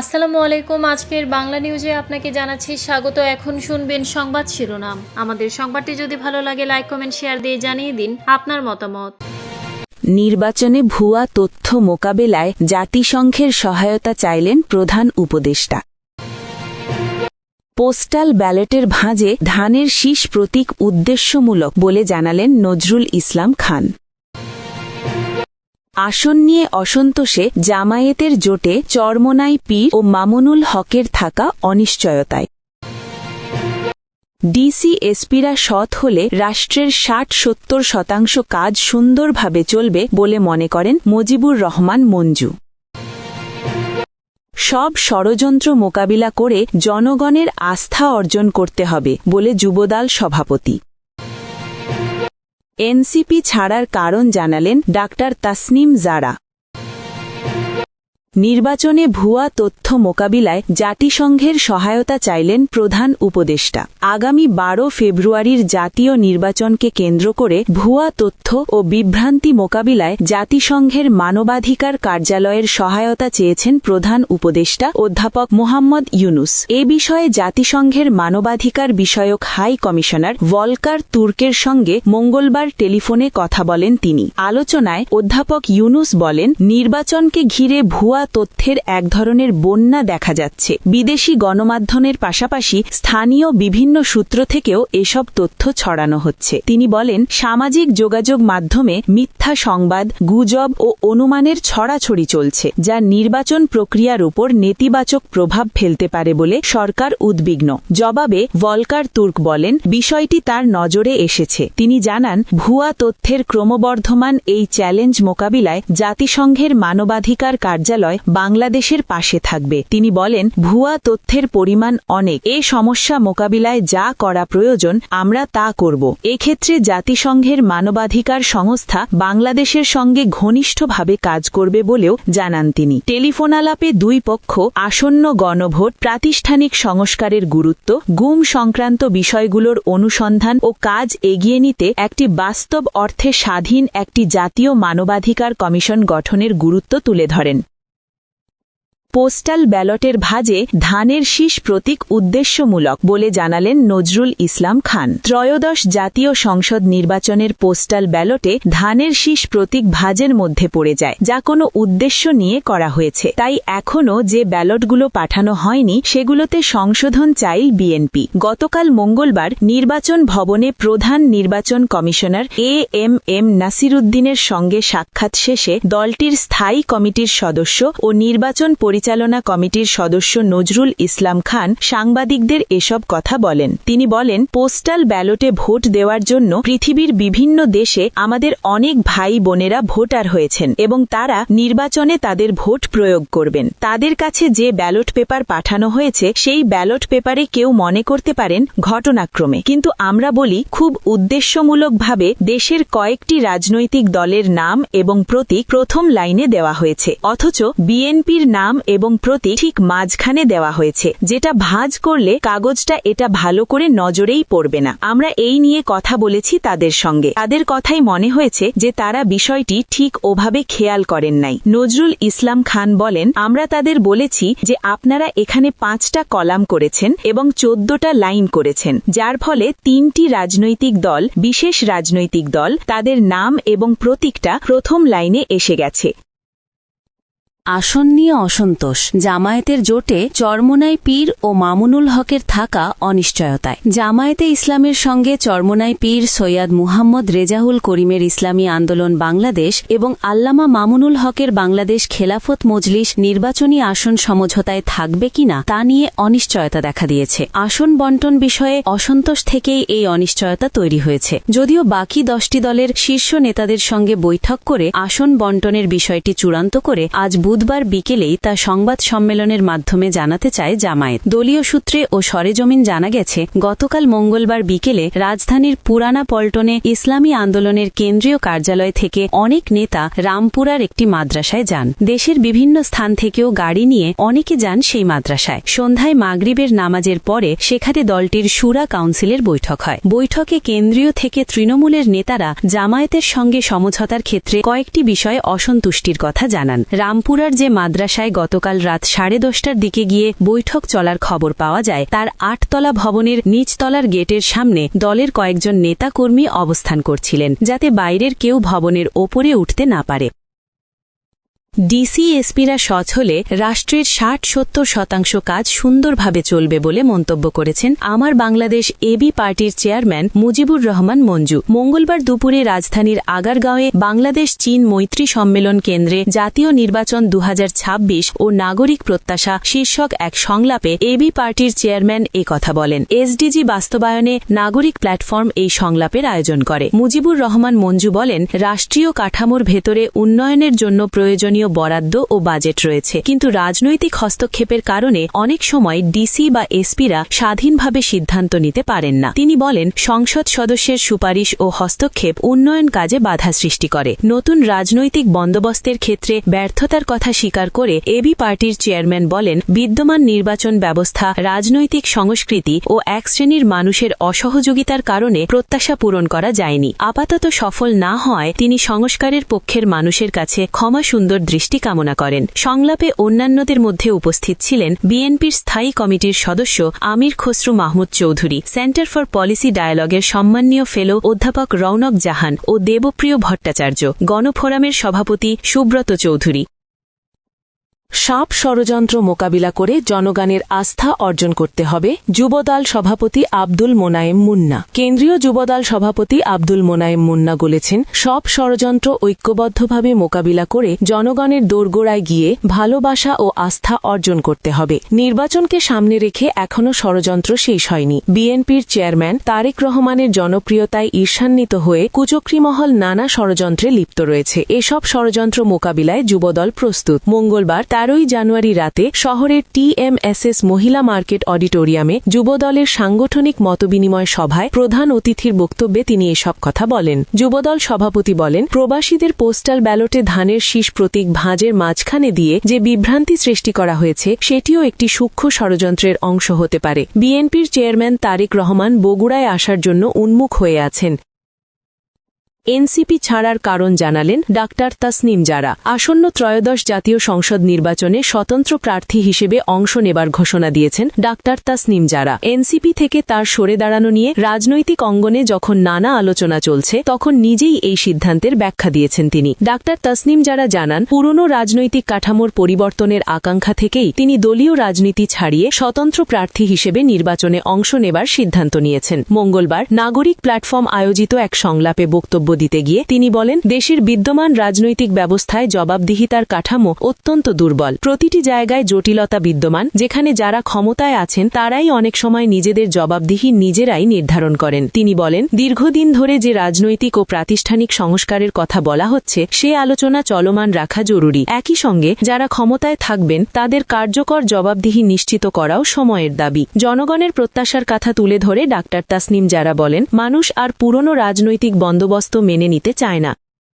আসসালামু আলাইকুম। আজকের বাংলা নিউজে আপনাকে জানাচ্ছি স্বাগত। এখন শুনবেন সংবাদ শিরোনাম। আমাদের সংবাদটি যদি ভালো লাগে, লাইক, কমেন্ট, শেয়ার দিয়ে জানিয়ে দিন আপনার মতামত। নির্বাচনে ভুয়া তথ্য মোকাবেলায় জাতিসংঘের সহায়তা চাইলেন প্রধান উপদেষ্টা। পোস্টাল ব্যালটের ভাঁজে ধানের শীষ প্রতীক উদ্দেশ্যমূলক বলে জানালেন নজরুল ইসলাম খান। আসন নিয়ে অসন্তোষে জামায়াতের জোটে চরমনাই পীর ও মামুনুল হকের থাকা অনিশ্চয়তায়। ডিসি এসপিরা সৎ হলে রাষ্ট্রের ষাট সত্তর শতাংশ কাজ সুন্দরভাবে চলবে বলে মনে করেন মজিবুর রহমান মঞ্জু। সব ষড়যন্ত্র মোকাবিলা করে জনগণের আস্থা অর্জন করতে হবে বলে যুবদল সভাপতি। এনসিপি ছাড়ার কারণ জানালেন ডাক্তার তাসনিম জারা। নির্বাচনে ভুয়া তথ্য মোকাবিলায় জাতিসংঘের সহায়তা চাইলেন প্রধান উপদেষ্টা। আগামী বারো ফেব্রুয়ারির জাতীয় নির্বাচনকে কেন্দ্র করে ভুয়া তথ্য ও বিভ্রান্তি মোকাবিলায় জাতিসংঘের মানবাধিকার কার্যালয়ের সহায়তা চেয়েছেন প্রধান উপদেষ্টা অধ্যাপক মোহাম্মদ ইউনুস। এ বিষয়ে জাতিসংঘের মানবাধিকার বিষয়ক হাই কমিশনার ভলকার তুর্কের সঙ্গে মঙ্গলবার টেলিফোনে কথা বলেন তিনি। আলোচনায় অধ্যাপক ইউনুস বলেন, নির্বাচনকে ঘিরে ভুয়া তথ্যের এক ধরনের বন্যা দেখা যাচ্ছে। বিদেশি গণমাধ্যমের পাশাপাশি স্থানীয় বিভিন্ন সূত্র থেকেও এসব তথ্য ছড়ানো হচ্ছে। তিনি বলেন, সামাজিক যোগাযোগ মাধ্যমে মিথ্যা সংবাদ, গুজব ও অনুমানের ছড়াছড়ি চলছে, যা নির্বাচন প্রক্রিয়ার উপর নেতিবাচক প্রভাব ফেলতে পারে বলে সরকার উদ্বিগ্ন। জবাবে ভলকার তুর্ক বলেন, বিষয়টি তার নজরে এসেছে। তিনি জানান, ভুয়া তথ্যের ক্রমবর্ধমান এই চ্যালেঞ্জ মোকাবিলায় জাতিসংঘের মানবাধিকার কার্যালয় বাংলাদেশের পাশে থাকবে। তিনি বলেন, ভুয়া তথ্যের পরিমাণ অনেক। এ সমস্যা মোকাবিলায় যা করা প্রয়োজন, আমরা তা করব। এক্ষেত্রে জাতিসংঘের মানবাধিকার সংস্থা বাংলাদেশের সঙ্গে ঘনিষ্ঠভাবে কাজ করবে বলেও জানান তিনি। টেলিফোন আলাপে দুই পক্ষ আসন্ন গণভোট প্রাতিষ্ঠানিক সংস্কারের গুরুত্ব, গুম সংক্রান্ত বিষয়গুলোর অনুসন্ধান ও কাজ এগিয়ে নিতে একটি বাস্তব অর্থে স্বাধীন একটি জাতীয় মানবাধিকার কমিশন গঠনের গুরুত্ব তুলে ধরেন। পোস্টাল ব্যালটের ভাজে ধানের শীষ প্রতীক উদ্দেশ্যমূলক বলে জানালেন নজরুল ইসলাম খান। ত্রয়োদশ জাতীয় সংসদ নির্বাচনের পোস্টাল ব্যালটে ধানের শীষ প্রতীক ভাজের মধ্যে পড়ে যায়, যা কোনো উদ্দেশ্য নিয়ে করা হয়েছে। তাই এখনও যে ব্যালটগুলো পাঠানো হয়নি, সেগুলোতে সংশোধন চাইল বিএনপি। গতকাল মঙ্গলবার নির্বাচন ভবনে প্রধান নির্বাচন কমিশনার এ এম এম নাসিরুদ্দিনের সঙ্গে সাক্ষাৎ শেষে দলটির স্থায়ী কমিটির সদস্য ও নির্বাচন পরিচালনা কমিটির সদস্য নজরুল ইসলাম খান সাংবাদিকদের এসব কথা বলেন। তিনি বলেন, পোস্টাল ব্যালটে ভোট দেওয়ার জন্য পৃথিবীর বিভিন্ন দেশে আমাদের অনেক ভাই বোনেরা ভোটার হয়েছেন এবং তারা নির্বাচনে তাদের ভোট প্রয়োগ করবেন। তাদের কাছে যে ব্যালট পেপার পাঠানো হয়েছে, সেই ব্যালট পেপারে কেউ মনে করতে পারেন ঘটনাক্রমে। কিন্তু আমরা বলি, খুব উদ্দেশ্যমূলকভাবে দেশের কয়েকটি রাজনৈতিক দলের নাম এবং প্রতীক প্রথম লাইনে দেওয়া হয়েছে। অথচ বিএনপির নাম এবং প্রতীক ঠিক মাঝখানে দেওয়া হয়েছে। যেটা ভাঁজ করলে কাগজটা এটা ভালো করে নজরেই পড়বে না। আমরা এই নিয়ে কথা বলেছি তাদের সঙ্গে। তাদের কথাই মনে হয়েছে যে তারা বিষয়টি ঠিক ওভাবে খেয়াল করেন নাই। নজরুল ইসলাম খান বলেন, আমরা তাদের বলেছি যে আপনারা এখানে পাঁচটা কলাম করেছেন এবং চোদ্দটা লাইন করেছেন, যার ফলে তিনটি রাজনৈতিক দল, বিশেষ রাজনৈতিক দল, তাদের নাম এবং প্রতীকটা প্রথম লাইনে এসে গেছে। আসন নিয়ে অসন্তোষ। জামায়াতের জোটে চরমোনাই পীর ও মামুনুল হকের থাকা অনিশ্চয়তায়। জামায়াতে ইসলামের সঙ্গে চরমোনাই পীর সৈয়দ মুহাম্মদ রেজাহুল করিমের ইসলামী আন্দোলন বাংলাদেশ এবং আল্লামা মামুনুল হকের বাংলাদেশ খেলাফত মজলিস নির্বাচনী আসন সমঝোতায় থাকবে কিনা তা নিয়ে অনিশ্চয়তা দেখা দিয়েছে। আসন বন্টন বিষয়ে অসন্তোষ থেকেই এই অনিশ্চয়তা তৈরি হয়েছে। যদিও বাকি দশটি দলের শীর্ষ নেতাদের সঙ্গে বৈঠক করে আসন বন্টনের বিষয়টি চূড়ান্ত করে আজ বুধবার বিকেলেই তা সংবাদ সম্মেলনের মাধ্যমে জানাতে চায় জামায়াত। দলীয় সূত্রে ও সরেজমিন জানা গেছে, গতকাল মঙ্গলবার বিকেলে রাজধানীর পুরানা পল্টনে ইসলামী আন্দোলনের কেন্দ্রীয় কার্যালয় থেকে অনেক নেতা রামপুরার একটি মাদ্রাসায় যান। দেশের বিভিন্ন স্থান থেকেও গাড়ি নিয়ে অনেকে যান সেই মাদ্রাসায়। সন্ধ্যায় মাগরিবের নামাজের পরে সেখানে দলটির সুরা কাউন্সিলের বৈঠক হয়। বৈঠকে কেন্দ্রীয় থেকে তৃণমূলের নেতারা জামায়াতের সঙ্গে সমঝোতার ক্ষেত্রে কয়েকটি বিষয়ে অসন্তুষ্টির কথা জানান। রামপুরার মঙ্গলবার যে মাদ্রাসায় গতকাল রাত সাড়ে দশটার দিকে গিয়ে বৈঠক চলার খবর পাওয়া যায়, তার আটতলা ভবনের নিচতলার গেটের সামনে দলের কয়েকজন নেতাকর্মী অবস্থান করছিলেন, যাতে বাইরের কেউ ভবনের ওপরে উঠতে না পারে। ডিসি এসপিরা সচ হলে রাষ্ট্রের ষাট সত্তর শতাংশ কাজ সুন্দরভাবে চলবে বলে মন্তব্য করেছেন আমার বাংলাদেশ এবি পার্টির চেয়ারম্যান মুজিবুর রহমান মঞ্জু। মঙ্গলবার দুপুরে রাজধানীর আগারগাঁওয়ে বাংলাদেশ চীন মৈত্রী সম্মেলন কেন্দ্রে জাতীয় নির্বাচন দু হাজার ছাব্বিশ ও নাগরিক প্রত্যাশা শীর্ষক এক সংলাপে এবি পার্টির চেয়ারম্যান এ কথা বলেন। এসডিজি বাস্তবায়নে নাগরিক প্ল্যাটফর্ম এই সংলাপের আয়োজন করে। মুজিবুর রহমান মঞ্জু বলেন, রাষ্ট্রীয় কাঠামোর ভেতরে উন্নয়নের জন্য প্রয়োজনীয় বরাদ্দ ও বাজেট রয়েছে। কিন্তু রাজনৈতিক হস্তক্ষেপের কারণে অনেক সময় ডিসি বা এসপিরা স্বাধীনভাবে সিদ্ধান্ত নিতে পারেন না। তিনি বলেন, সংসদ সদস্যের সুপারিশ ও হস্তক্ষেপ উন্নয়ন কাজে বাধা সৃষ্টি করে। নতুন রাজনৈতিক বন্দোবস্তের ক্ষেত্রে ব্যর্থতার কথা স্বীকার করে এবি পার্টির চেয়ারম্যান বলেন, বিদ্যমান নির্বাচন ব্যবস্থা, রাজনৈতিক সংস্কৃতি ও এক শ্রেণির মানুষের অসহযোগিতার কারণে প্রত্যাশা পূরণ করা যায়নি। আপাতত সফল না হওয়ায় তিনি সংস্কারের পক্ষের মানুষের কাছে ক্ষমা সুন্দর দৃষ্টি কামনা করেন। সংলাপে অন্যান্যদের মধ্যে উপস্থিত ছিলেন বিএনপির স্থায়ী কমিটির সদস্য Amir Khasru Mahmud Chowdhury, center for policy ডায়ালগের সম্মানীয় ফেলো অধ্যাপক রৌনক জাহান ও দেবপ্রিয় ভট্টাচার্য, গণফোরামের সভাপতি সুব্রত চৌধুরী। সাপ ষড়যন্ত্র মোকাবিলা করে জনগণের আস্থা অর্জন করতে হবে, যুবদল সভাপতি আব্দুল মোনায়েম মুন্না। কেন্দ্রীয় যুবদল সভাপতি আব্দুল মোনায়েম মুন্না বলেছেন সব ষড়যন্ত্র ঐক্যবদ্ধভাবে মোকাবিলা করে জনগণের দোরগোড়ায় গিয়ে ভালোবাসা ও আস্থা অর্জন করতে হবে। নির্বাচনকে সামনে রেখে এখনও ষড়যন্ত্র শেষ হয়নি। বিএনপির চেয়ারম্যান তারেক রহমানের জনপ্রিয়তায় ঈর্ষান্বিত হয়ে কুচক্রিমহল নানা ষড়যন্ত্রে লিপ্ত রয়েছে। এসব ষড়যন্ত্র মোকাবিলায় যুবদল প্রস্তুত। মঙ্গলবার তেরোই জানুয়ারি রাতে শহরের টিএমএসএস মহিলা মার্কেট অডিটোরিয়ামে যুবদলের সাংগঠনিক মতবিনিময় সভায় প্রধান অতিথির বক্তব্যে তিনি এসব কথা বলেন। যুবদল সভাপতি বলেন, প্রবাসীদের পোস্টাল ব্যালটে ধানের শীষ প্রতীক ভাঁজের মাঝখানে দিয়ে যে বিভ্রান্তি সৃষ্টি করা হয়েছে, সেটিও একটি সূক্ষ্ম ষড়যন্ত্রের অংশ হতে পারে। বিএনপির চেয়ারম্যান তারেক রহমান বগুড়ায় আসার জন্য উন্মুখ হয়ে আছেন। এনসিপি ছাড়ার কারণ জানালেন ডাক্তার তাসনিম যারা আসন্ন ত্রয়োদশ জাতীয় সংসদ নির্বাচনে স্বতন্ত্র প্রার্থী হিসেবে অংশ নেবার ঘোষণা দিয়েছেন ডাক্তার তাসনিম যারা এনসিপি থেকে তার সরে দাঁড়ানো নিয়ে রাজনৈতিক অঙ্গনে যখন নানা আলোচনা চলছে, তখন নিজেই এই সিদ্ধান্তের ব্যাখ্যা দিয়েছেন তিনি। ডাক্তার তাসনিম যারা জানান, পুরনো রাজনৈতিক কাঠামোর পরিবর্তনের আকাঙ্ক্ষা থেকেই তিনি দলীয় রাজনীতি ছাড়িয়ে স্বতন্ত্র প্রার্থী হিসেবে নির্বাচনে অংশ নেবার সিদ্ধান্ত নিয়েছেন। মঙ্গলবার নাগরিক প্ল্যাটফর্ম আয়োজিত এক সংলাপে বক্তব্য দিতে গিয়ে তিনি বলেন, দেশের বিদ্যমান রাজনৈতিক ব্যবস্থায় জবাবদিহিতার কাঠামো অত্যন্ত দুর্বল। প্রতিটি জায়গায় জটিলতা বিদ্যমান, যেখানে যারা ক্ষমতায় আছেন তারাই অনেক সময় নিজেদের জবাবদিহি নিজেরাই নির্ধারণ করেন। তিনি বলেন, দীর্ঘদিন ধরে যে রাজনৈতিক ও প্রাতিষ্ঠানিক সংস্কারের কথা বলা হচ্ছে, সে আলোচনা চলমান রাখা জরুরি। একই সঙ্গে, যারা ক্ষমতায় থাকবেন, তাদের কার্যকর জবাবদিহি নিশ্চিত করাও সময়ের দাবি। জনগণের প্রত্যাশার কথা তুলে ধরে ডাক্তার তাসনিম যারা বলেন, মানুষ আর পুরনো রাজনৈতিক বন্দোবস্ত মেনে নিতে চায় না।